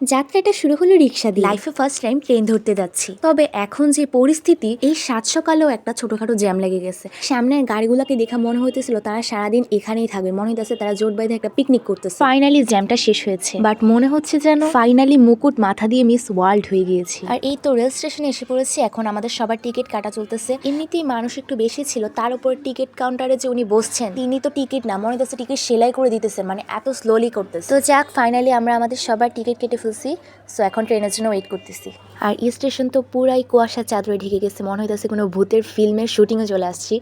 যাত্রাটা শুরু হলো রিক্সা দিয়ে। লাইফে ফার্স্ট টাইম ট্রেন ধরতে যাচ্ছি। তবে এখন যে পরিস্থিতি এই সাত সকালেও একটা ছোটখাটো জ্যাম লেগে গেছে। সামনের গাড়িগুলোকে দেখা মনে হইতেছিল তারা সারাদিন এখানেই থাকবে। মনে হইতেছে তারা জোট বাইধে একটা পিকনিক করতেছে। ফাইনালি জ্যামটা শেষ হয়েছে। বাট মনে হচ্ছে যেন ফাইনালি মুকুট মাথা দিয়ে মিস ওয়ার্ল্ড হয়ে গিয়েছে। আর এই তো রেল স্টেশনে এসে পড়েছি। এখন আমাদের সবার টিকিট কাটা চলতেছে। এমনিতেই মানুষ একটু বেশি ছিল। তার উপর টিকিট কাউন্টারে যে উনি বসছেন তিনি তো টিকিট না। মনে হচ্ছে টিকিট সেলাই করে দিতেছেন মানে এত স্লোলি করতেছে। তো যাক ফাইনালি আমরা আমাদের সবার টিকিট কেটে ফেলছি সো এখন ট্রেনের জন্য ওয়েট করতেছি। আর এই স্টেশন তো পুরাই কুয়াশার চাদরে ঢেকে গেছে, মনে হইতেছে কোনো ভূতের ফিল্মের শুটিংয়ে চলে আসছি।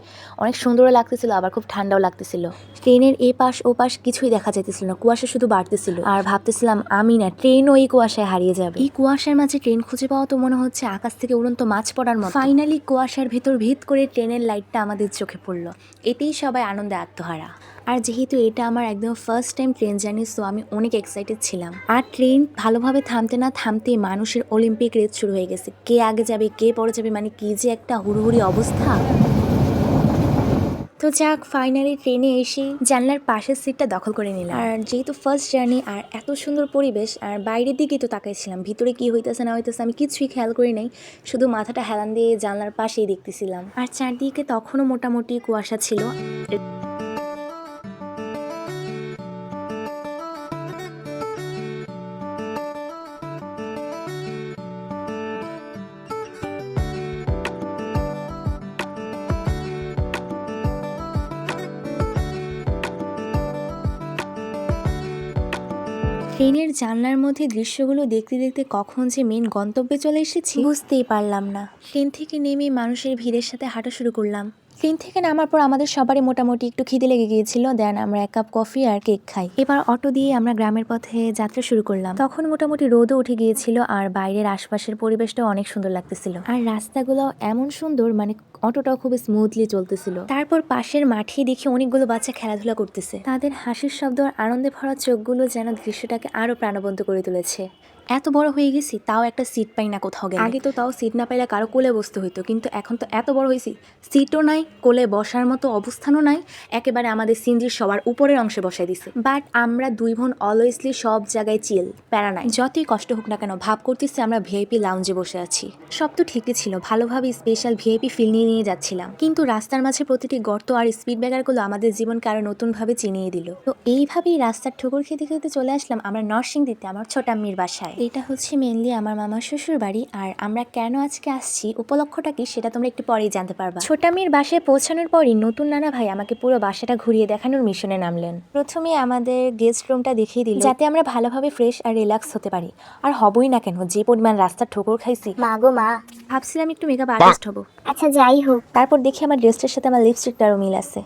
অনেক সুন্দরও লাগতেছিল, আবার খুব ঠান্ডাও লাগতেছিল। ট্রেনের এ পাশ ও পাশ কিছুই দেখা যাইতেছিল না, কুয়াশা শুধু বাড়তেছিল। আর ভাবতেছিলাম, আমি না ট্রেনও এই কুয়াশায় হারিয়ে যাবে। এই কুয়াশার মাঝে ট্রেন খুঁজে পাওয়া তো মনে হচ্ছে আকাশ থেকে উড়ন্ত মাছ পড়ার মতো। ফাইনালি কুয়াশার ভেতর ভিত করে ট্রেনের লাইটটা আমাদের চোখে পড়ল। এতেই সবাই আনন্দে আত্মহারা। আর যেহেতু এটা আমার একদম first time train journey so আমি অনেক এক্সাইটেড ছিলাম। আর ট্রেন ভালোভাবে থামতে না থামতে মানুষের অলিম্পিক রেস শুরু হয়ে গেছে। কে আগে যাবে, কে পরে যাবে মানে কি যে একটা হুড়হুড়ি অবস্থা। তো যাক ফাইনালি ট্রেনে এসে জানলার পাশের সিটটা দখল করে নিলাম। আর যেহেতু ফার্স্ট জার্নি আর এত সুন্দর পরিবেশ, আর বাইরের দিকে তো তাকাইছিলাম। ভিতরে কি হইতেছে, না হইতেছে, আমি কিছুই খেয়াল করি নাই। শুধু মাথাটা হেলান দিয়ে জানলার পাশেই দেখতেছিলাম। আর চারদিকে তখনও মোটামুটি কুয়াশা ছিল। ট্রেনের জানলার মধ্যে দৃশ্যগুলো দেখতে দেখতে কখন যে মেন গন্তব্যে চলে এসেছি, বুঝতেই পারলাম না। ট্রেন থেকে নেমে মানুষের ভিড়ের সাথে হাঁটা শুরু করলাম। ট্রেন থেকে নামার পর আমাদের সবারই মোটামুটি একটু খিদে লেগে গিয়েছিল। দেন আমরা এক কাপ কফি আর কেক খাই। এবার অটো দিয়ে আমরা গ্রামের পথে যাত্রা শুরু করলাম। তখন মোটামুটি রোদও উঠে গিয়েছিল আর বাইরের আশপাশের পরিবেশটাও অনেক সুন্দর লাগতেছিল। আর রাস্তাগুলো এমন সুন্দর মানে অটোটাও খুব স্মুথলি চলতেছিল। তারপর পাশের মাঠে দেখি অনেকগুলো বাচ্চা খেলাধুলা করতেছে। তাদের হাসির শব্দ আর আনন্দে ভরা চোখগুলো যেন দৃশ্যটাকে আরও প্রাণবন্ত করে তুলেছে। এত বড় হয়ে গেছি, তাও একটা সিট পাই না কোথাও গেলে। আগে তো তাও সিট না পাইলে কারও কোলে বসতে হইতো, কিন্তু এখন তো এত বড় হয়েছি সিটও নাই, কোলে বসার মতো অবস্থানও নাই, একেবারে আমাদের সিনজির সবার উপরের অংশে বসাই দিছে। বাট আমরা দুই বোন অলওয়েসলি সব জায়গায় চিল প্যারা নাই। যতই কষ্ট হোক না কেন, ভাব করতেছি আমরা ভিআইপি লাউঞ্জে বসে আছি। সব তো ঠিকই ছিল, ভালোভাবে স্পেশাল ভিআইপি ফিল নিয়ে নিয়ে যাচ্ছিলাম। কিন্তু রাস্তার মাঝে প্রতিটি গর্ত আর স্পিড ব্রেকারগুলো আমাদের জীবনকে আরও নতুনভাবে চিনিয়ে দিল। তো এইভাবেই রাস্তার ঠুকুর খেতে খেতে চলে আসলাম আমরা নরসিংদীতে, আমার ছোটাম্মির বাসায়। এটা হচ্ছে মেনলি আমার মামার শ্বশুর বাড়ি আর আমরা কেন আজকে আসছি, উপলক্ষটা কি সেটা তোমরা একটু পরেই জানতে পারবা। ছোটাম্মির বাসায় পৌঁছানোর পরই নতুন নানা ভাই আমাকে পুরো বাসাটা ঘুরিয়ে দেখানোর মিশনে নামলেন। প্রথমে আমাদের গেস্ট রুমটা দেখিয়ে দিল, যাতে আমরা ভালোভাবে ফ্রেশ আর রিল্যাক্স হতে পারি। আর হবই না কেন, যে পরিমাণ রাস্তার ঠোকর খাইছি। মা গো মা ভাবছিলাম একটু মেকআপ আর্টিস্ট হব। আচ্ছা যাই হোক। তারপর দেখি আমার ড্রেসটার সাথে আমার লিপস্টিকটারও মিল আছে।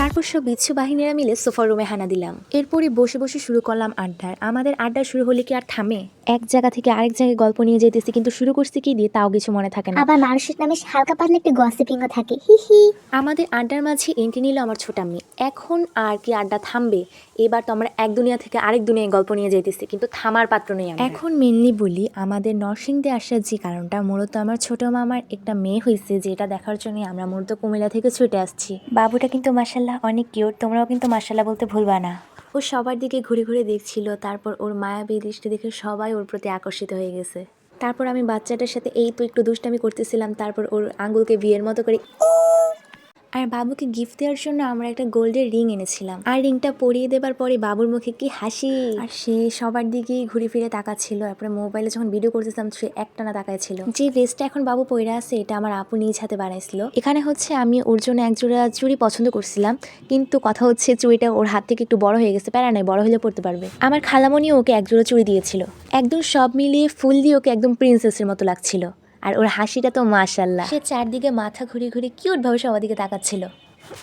তারপর সব বিচ্ছু বাহিনীরা মিলে সোফার রুমে হানা দিলাম। এরপরে বসে বসে শুরু করলাম আড্ডার আমাদের আড্ডা শুরু হলে কি আর থামে? এক জায়গা থেকে আরেক জায়গায় গল্প নিয়ে যেতেছি কিন্তু শুরু করছি কি দিয়ে তাও কিছু মনে থাকে না। আবার মানুষের নামে হালকা পাতলা একটু গসিপিংও থাকে। হি হি। আমাদের আড্ডার মাঝে এন্ট্রি নিল আমার ছোটাম্মি। এখন আর কি আড্ডা থামবে? এবার তো আমরা এক দুনিয়া থেকে আরেক দুনিয়ায় গল্প নিয়ে যেতেছি কিন্তু থামার পাত্র নেই এখন মেনলি বলি আমাদের নরসিংদে আসার যে কারণটা মূলত আমার ছোট মামার একটা মেয়ে হয়েছে যেটা দেখার জন্য আমরা মূলত কুমিল্লা থেকে ছুটে আসছি। বাবুটা কিন্তু মাসাল্লাহ অনেক কিউট তোমরাও কিন্তু মাসাল্লাহ বলতে ভুলবা না। ও সবার দিকে ঘুরে ঘুরে দেখছিল তারপর ওর মায়াবী দৃষ্টি দেখে সবাই ওর প্রতি আকর্ষিত হয়ে গেছে। তারপর আমি বাচ্চাটার সাথে এই তো একটু দুষ্টামি করতেছিলাম তারপর ওর আঙ্গুলকে বিয়ের মতো করে আর বাবুকে গিফট দেওয়ার জন্য আমরা একটা গোল্ডের রিং এনেছিলাম। আর রিংটা পরিয়ে দেবার পরে বাবুর মুখে কি হাসি। আর সে সবার দিকেই ঘুরে ফিরে তাকাচ্ছিল। তারপরে মোবাইলে যখন ভিডিও করতেছিলাম, সে একটানা তাকাচ্ছিল যে ড্রেসটা এখন বাবু পরে আছে, এটা আমার আপু নিজ হাতে বানাইছিল। এখানে হচ্ছে আমি ওর জন্য একজোড়া চুড়ি পছন্দ করছিলাম, কিন্তু কথা হচ্ছে চুড়িটা ওর হাত থেকে একটু বড় হয়ে গেছে, প্যারা নাই, বড় হলে পড়তে পারবে। আমার খালামণি ওকে একজোড়া চুড়ি দিয়েছিল। একদম সব মিলিয়ে ফুল দিয়ে ওকে একদম প্রিন্সেসের মতো লাগছিল। আর ওর হাসিটা তো মাশাল্লাহ। সে চারদিকে মাথা ঘুরে ঘুরে কিউট ভাবে সবার দিকে তাকাচ্ছিল।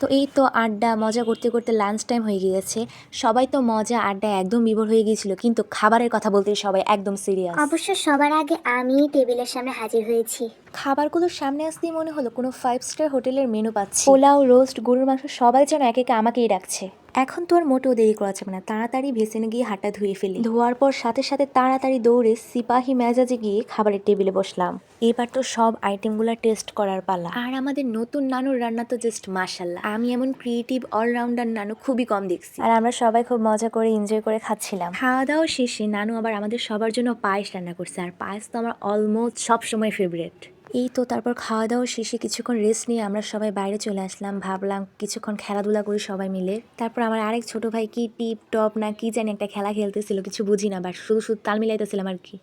তো এই তো আড্ডা মজা করতে করতে লাঞ্চ টাইম হয়ে গিয়েছে। সবাই তো মজা আড্ডা একদম বিভোর হয়ে গিয়েছিল কিন্তু খাবারের কথা বলতেই সবাই একদম সিরিয়াস অবশ্য সবার আগে আমি টেবিলের সামনে হাজির হয়েছি। খাবারগুলো সামনে আসতেই মনে হলো কোনো ফাইভ স্টার হোটেলের মেনু পাচ্ছি। পোলাও রোস্ট গরুর মাংস সবাই যেন এক একে আমাকেই ডাকছে। এখন তো আর মোটেও দেরি করা যাবে না। তাড়াতাড়ি ভেসেনে গিয়ে হাতটা ধুয়ে ফেলি। ধোয়ার পর সাথে সাথে তাড়াতাড়ি দৌড়ে সিপাহি মেজাজে গিয়ে খাবারের টেবিলে বসলাম। এবার তো সব আইটেমগুলো টেস্ট করার পালা। আর আমাদের নতুন নানুর রান্না তো জাস্ট মাশাল্লাহ আমি এমন ক্রিয়েটিভ অলরাউন্ডার নানু খুবই কম দেখছি। আর আমরা সবাই খুব মজা করে এনজয় করে খাচ্ছিলাম। খাওয়া দাওয়া শেষে নানু আবার আমাদের সবার জন্য পায়েস রান্না করছে। আর পায়েস তো আমার অলমোস্ট সব সময় ফেভারিট এই তো তারপর খাওয়া দাওয়া শেষে কিছুক্ষণ রেস্ট নিয়ে আমরা সবাই বাইরে চলে আসলাম। ভাবলাম কিছুক্ষণ খেলাধুলা করি সবাই মিলে। তারপর আমার আরেক ছোট ভাই কি টিপ, টপ না কি জানি একটা খেলা খেলতেছিল, কিছু বুঝি না বাট শুধু শুধু তাল মিলাইতেছিলাম আর কি।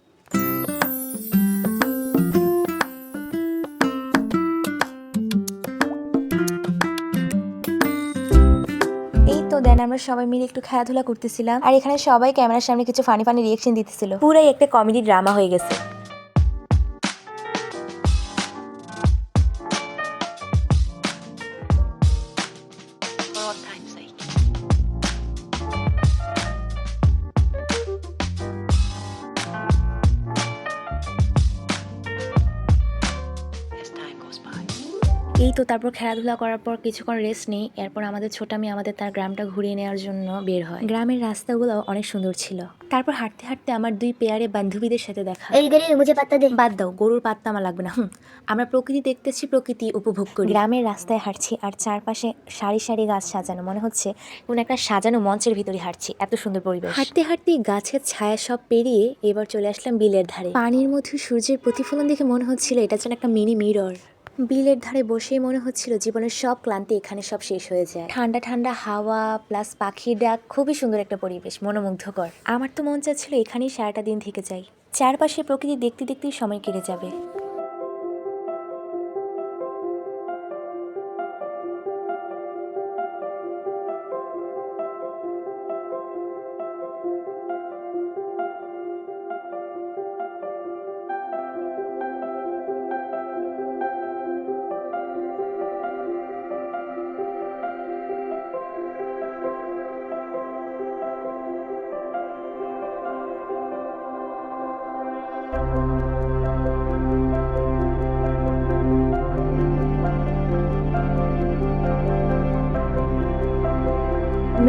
এই তো দেন আমরা সবাই মিলে একটু খেলাধুলা করতেছিলাম। আর এখানে সবাই ক্যামেরার সামনে কিছু ফানি ফানি রিয়েকশন দিতেছিল। পুরাই একটা কমেডি ড্রামা হয়ে গেছে। তো তারপর খেলাধুলা করার পর কিছুক্ষণ রেস্ট নেই। এরপর আমাদের ছোট আমি আমাদের তার গ্রামটা ঘুরিয়ে নেওয়ার জন্য বের হয়। গ্রামের রাস্তাগুলো অনেক সুন্দর ছিল। তারপর হাঁটতে হাঁটতে আমার দুই পেয়ারে বান্ধবীদের সাথে দেখা এই মুঝে পাত্তা দে। বাদ দাও গরুর পাত্তা আমার লাগবে না। হুম, আমরা প্রকৃতি দেখতেছি প্রকৃতি উপভোগ করি। গ্রামের রাস্তায় হাঁটছি আর চারপাশে সারি সারি গাছ সাজানো। মনে হচ্ছে কোন একটা সাজানো মঞ্চের ভিতরে হাঁটছি। এত সুন্দর পরিবেশ। হাঁটতে হাঁটতে গাছের ছায়া সব পেরিয়ে এবার চলে আসলাম বিলের ধারে। পানির মধ্যে সূর্যের প্রতিফলন দেখে মনে হচ্ছিল এটা যেন একটা মিনি মিরর বিলের ধারে বসেই মনে হচ্ছিল জীবনের সব ক্লান্তি এখানে সব শেষ হয়ে যায়। ঠান্ডা ঠান্ডা হাওয়া প্লাস পাখির ডাক, খুবই সুন্দর একটা পরিবেশ, মনোমুগ্ধকর। আমার তো মন চাচ্ছিল এখানেই সারাটা দিন থেকে যাই। চারপাশে প্রকৃতি দেখতে, দেখতেই সময় কেটে যাবে।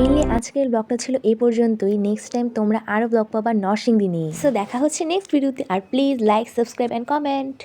মেনলি আজকের ব্লগটা ছিল এ পর্যন্তই। নেক্সট টাইম তোমরা আরও ব্লগ পাবা নরসিংদি নিয়ে। সো দেখা হচ্ছে নেক্সট ভিডিওতে আর please like subscribe and comment